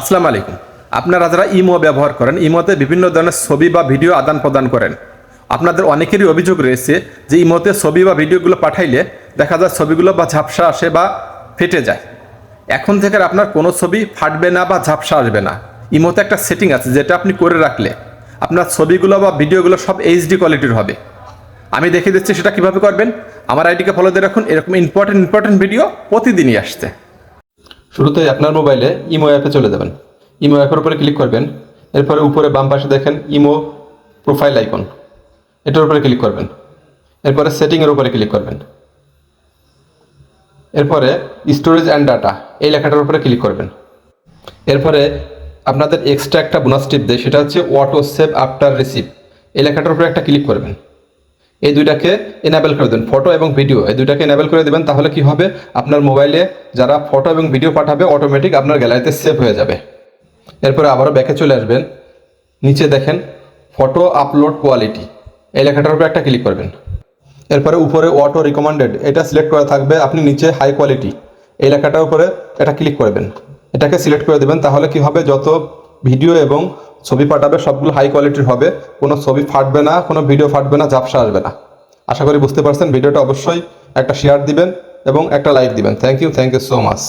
আসসালামু আলাইকুম। আপনারা যারা ইমো ব্যবহার করেন, ইমোতে বিভিন্ন ধরনের ছবি বা ভিডিও আদান প্রদান করেন। আপনাদের অনেকেরই অভিযোগ রয়েছে যে ইমোতে ছবি বা ভিডিওগুলো পাঠাইলে দেখা যায় ছবিগুলো বা ঝাপসা আসে বা ফেটে যায়। এখন থেকে আপনার কোনো ছবি ফাটবে না বা ঝাপসা আসবে না। ইমোতে একটা সেটিং আছে যেটা আপনি করে রাখলে আপনার ছবিগুলো বা ভিডিওগুলো সব এইচডি কোয়ালিটির হবে। আমি দেখে দিচ্ছি সেটা কীভাবে করবেন। আমার আইডিকে ফলো দিয়ে রাখুন। এরকম ইম্পর্টেন্ট ইম্পর্টেন্ট ভিডিও প্রতিদিনই আসতে শুরুতেই আপনার মোবাইলে ইমো অ্যাপে চলে যাবেন। ইমো অ্যাপের উপরে ক্লিক করবেন। এরপরে উপরে বাম পাশে দেখেন ইমো প্রোফাইল আইকন এটার উপরে ক্লিক করবেন। এরপরে সেটিংয়ের উপরে ক্লিক করবেন। এরপরে স্টোরেজ অ্যান্ড ডাটা এই লেখাটার উপরে ক্লিক করবেন। এরপরে আপনাদের এক্সট্রা একটা বোনাস টিপ দেয়, সেটা হচ্ছে অটো সেভ আফটার রিসিভ এই লেখাটার উপরে একটা ক্লিক করবেন। এই দুইটাকে এনাবেল করে দেবেন ফটো এবং ভিডিও এই দুইটাকে এনাবেল করে দেবেন, তাহলে কি হবে? আপনার মোবাইলে যারা ফটো এবং ভিডিও পাঠাবে অটোমেটিক আপনার গ্যালারিতে সেভ হয়ে যাবে। এরপরে আবারও ব্যাকে চলে আসবেন। নিচে দেখেন ফটো আপলোড কোয়ালিটি এই লেখাটার উপরে একটা ক্লিক করবেন। এরপরে উপরে অটো রিকমেন্ডেড এটা সিলেক্ট করা থাকবে আপনি নিচে হাই কোয়ালিটি এই লেখাটার উপরে এটা ক্লিক করবেন। এটাকে সিলেক্ট করে দেবেন, তাহলে কি হবে? যত ভিডিও এবং ছবি পাঠাবে, সবগুলো হাই কোয়ালিটির হবে। কোনো ছবি ফাটবে না, কোনো ভিডিও ফাটবে না, ঝাপসা আসবে না। আশা করি বুঝতে পারছেন ভিডিওটা অবশ্যই একটা শেয়ার দিবেন এবং একটা লাইক দিবেন। Thank you thank you so much